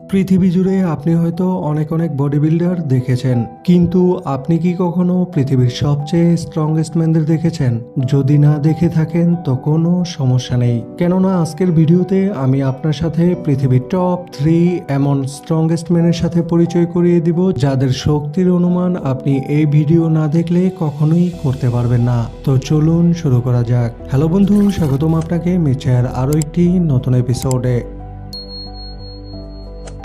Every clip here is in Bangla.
পৃথিবী জুড়ে আপনি হয়তো অনেক অনেক বডি বিল্ডার দেখেছেন, কিন্তু আপনি কি কখনো পৃথিবীর সবচেয়ে স্ট্রংগেস্ট ম্যানদের দেখেছেন? যদি না দেখে থাকেন, তো কোনো সমস্যা নেই। কেননা আজকের ভিডিওতে আমি আপনার সাথে পৃথিবীর টপ থ্রি এমন স্ট্রংগেস্ট ম্যানের সাথে পরিচয় করিয়ে দিব, যাদের শক্তির অনুমান আপনি এই ভিডিও না দেখলে কখনোই করতে পারবেন না। তো চলুন শুরু করা যাক। হ্যালো বন্ধু, স্বাগতম আপনাকে মিচার আরও একটি নতুন এপিসোডে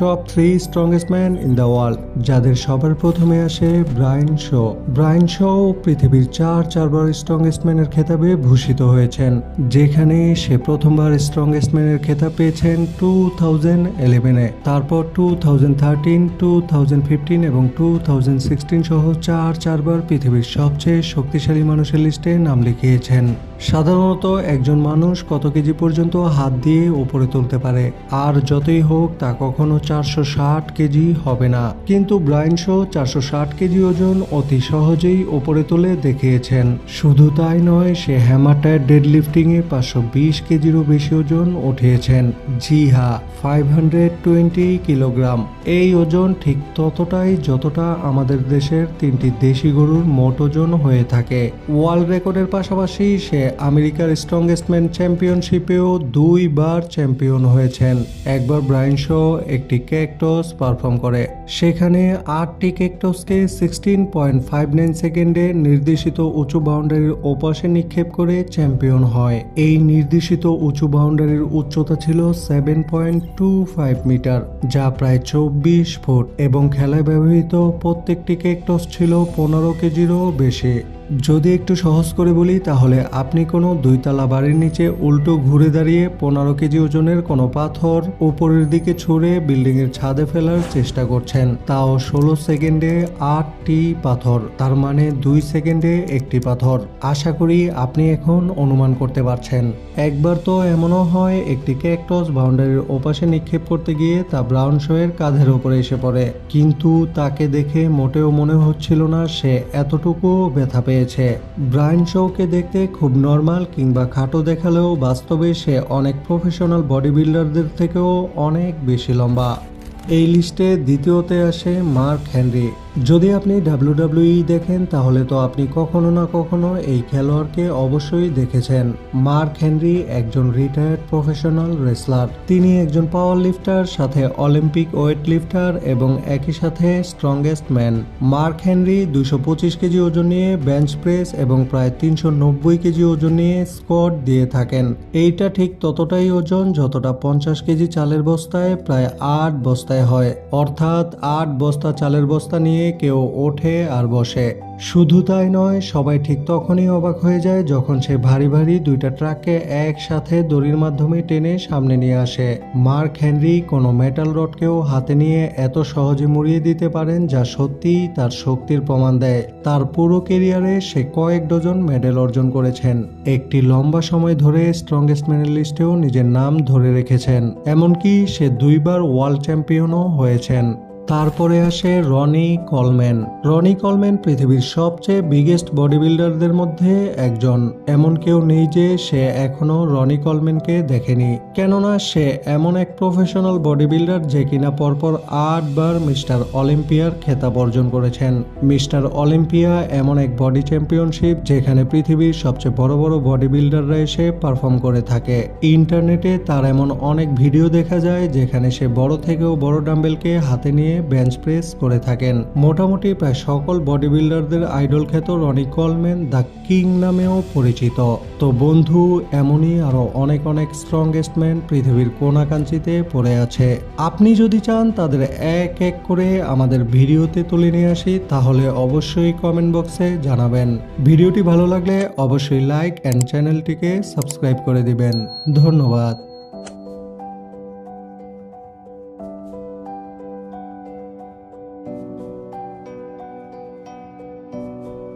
top three strongest man in the world যাদের সবার প্রথমে আসে ব্রায়ান শো ব্রায়ান শো পৃথিবীর চার, চারবার স্ট্রংগেস্ট ম্যানের খেতাবে ভূষিত হয়েছেন, যেখানে সে প্রথমবার স্ট্রংগেস্ট ম্যানের খেতাব পেয়েছেন টু থাউজেন্ড ইলেভেনে তারপর two thousand thirteen two thousand fifteen এবং টু থাউজেন্ড সিক্সটিন সহ চার, চারবার পৃথিবীর সবচেয়ে শক্তিশালী মানুষের লিস্টে নাম লিখিয়েছেন। সাধারণত একজন মানুষ কত কেজি পর্যন্ত হাত দিয়ে উপরে তুলতে পারে, আর যতই হোক তা কখনো চারশো ষাট কেজি হবে না। কিন্তু ব্রাইন শো চারশো ষাট কেজি ওজন অতি সহজেই ওপরে তুলে দেখিয়েছেন। শুধু তাই নয়, সে হ্যামারটার ডেড লিফটিং এ পাঁচশো বিশ কেজিরও বেশি ওজন উঠিয়েছেন জি হা ফাইভ হান্ড্রেড টোয়েন্টি কিলোগ্রাম। এই ওজন ঠিক ততটাই যতটা আমাদের দেশের তিনটি দেশি গরুর মোট ওজন হয়ে থাকে। ওয়ার্ল্ড রেকর্ডের পাশাপাশি সে আমেরিকার স্ট্রংগেস্ট ম্যান চ্যাম্পিয়নশিপেও দুইবার চ্যাম্পিয়ন হয়েছেন। একবার ব্রাইন শো একটি ক্যাকটস পারফর্ম করে। সেখানে আটটি ক্যাকটসকে সিক্সটিন পয়েন্ট ফাইভ নাইন সেকেন্ডে নির্দেশিত উঁচু বাউন্ডারির ওপাশে নিক্ষেপ করে চ্যাম্পিয়ন হয়। এই নির্দেশিত উঁচু বাউন্ডারির উচ্চতা ছিল seven point two five metre, যা প্রায় চব্বিশ ফুট, এবং খেলায় ব্যবহৃত প্রত্যেকটি ক্যাকটস ছিল পনেরো কেজিরও বেশি। যদি একটু সহজ করে বলি, তাহলে আপনি কোনো দুইতলা বাড়ির নিচে উল্টো ঘুরে দাঁড়িয়ে পনেরো কেজি ওজনের কোনো পাথর উপরের দিকে ছুঁড়ে বিল্ডিংয়ের ছাদে ফেলার চেষ্টা করছেন। তাও ষোলো সেকেন্ডে আটটি পাথর, তার মানে দুই সেকেন্ডে একটি পাথর। আশা করি আপনি এখন অনুমান করতে পারছেন। একবার তো এমনও হয়, একটি ক্যাকটস বাউন্ডারির ওপাশে নিক্ষেপ করতে গিয়ে তা ব্রাউন শোয়ের কাঁধের ওপরে এসে পড়ে। কিন্তু তাকে দেখে মোটেও মনে হচ্ছিল না সে এতটুকু ব্যথা পেয়েছে। ব্রায়ান শোকে দেখতে খুব নর্মাল কিংবা খাটো দেখালেও বাস্তবে সে অনেক প্রফেশনাল বডি বিল্ডারদের থেকেও অনেক বেশি লম্বা। এই লিস্টে দ্বিতীয়তে আসে মার্ক হেনরি। যদি আপনি ডাব্লিউডাব্লিউই দেখেন, তাহলে তো আপনি কখনো না কখনো এই খেলোয়াড়কে অবশ্যই দেখেছেন। মার্ক হেনরি একজন রিটায়ার্ড প্রফেশনাল রেসলার তিনি একজন পাওয়ার লিফটার সাথে অলিম্পিক ওয়েট লিফটার এবং একই সাথে স্ট্রংগেস্ট ম্যান মার্ক হেনরি দুশো পঁচিশ কেজি ওজন নিয়ে বেঞ্চ প্রেস এবং প্রায় তিনশো নব্বই কেজি ওজন নিয়ে স্কোয়াড দিয়ে থাকেন। এইটা ঠিক ততটাই ওজন যতটা পঞ্চাশ কেজি চালের বস্তায় প্রায় আট বস্তায় হয়। অর্থাৎ আট বস্তা চালের বস্তা নিয়ে কেউ ওঠে আর বসে। শুধু তাই নয়, সবাই ঠিক তখনই অবাক হয়ে যায় যখন সে ভারী ভারী দুইটা ট্রাককে একসাথে দড়ির মাধ্যমে টেনে সামনে নিয়ে আসে। মার্ক হেনরি কোনো মেটাল রডকেও হাতে নিয়ে এত সহজে মুড়িয়ে দিতে পারেন যা সত্যিই তার শক্তির প্রমাণ দেয়। তার পুরো কেরিয়ারে সে কয়েক ডজন মেডেল অর্জন করেছেন। একটি লম্বা সময় ধরে স্ট্রংগেস্ট ম্যানের লিস্টেও নিজের নাম ধরে রেখেছেন। এমনকি সে দুইবার ওয়ার্ল্ড চ্যাম্পিয়নও হয়েছেন। তারপরে আসে রনি কলম্যান। রনি কলম্যান পৃথিবীর সবচেয়ে বিগেস্ট বডি বিল্ডারদের মধ্যে একজন। এমন কেউ নেই যে সে এখনও রনি কলম্যানকে দেখেনি। কেননা সে এমন এক প্রফেশনাল বডি বিল্ডার যে কিনা পরপর আটবার মিস্টার অলিম্পিয়ার খেতাব অর্জন করেছেন। মিস্টার অলিম্পিয়া এমন এক বডি চ্যাম্পিয়নশিপ যেখানে পৃথিবীর সবচেয়ে বড় বড় বডি বিল্ডাররা এসে পারফর্ম করে থাকে। ইন্টারনেটে তার এমন অনেক ভিডিও দেখা যায় যেখানে সে বড় থেকেও বড় ডাম্বেলকে হাতে নিয়ে বেঞ্চ প্রেস করে থাকেন। মোটামুটি প্রায় সকল বডি বিল্ডারদের আইডল খ্যাত রনি কলম্যান দ্য কিং নামেও পরিচিত। তো বন্ধু, এমনই আরও অনেক অনেক স্ট্রংগেস্ট ম্যান পৃথিবীর কোনাকাঞ্চিতে পড়ে আছে। আপনি যদি চান তাদের এক এক করে আমাদের ভিডিওতে তুলে নিয়ে আসি, তাহলে অবশ্যই কমেন্ট বক্সে জানাবেন। ভিডিওটি ভালো লাগলে অবশ্যই লাইক অ্যান্ড চ্যানেলটিকে সাবস্ক্রাইব করে দিবেন। ধন্যবাদ।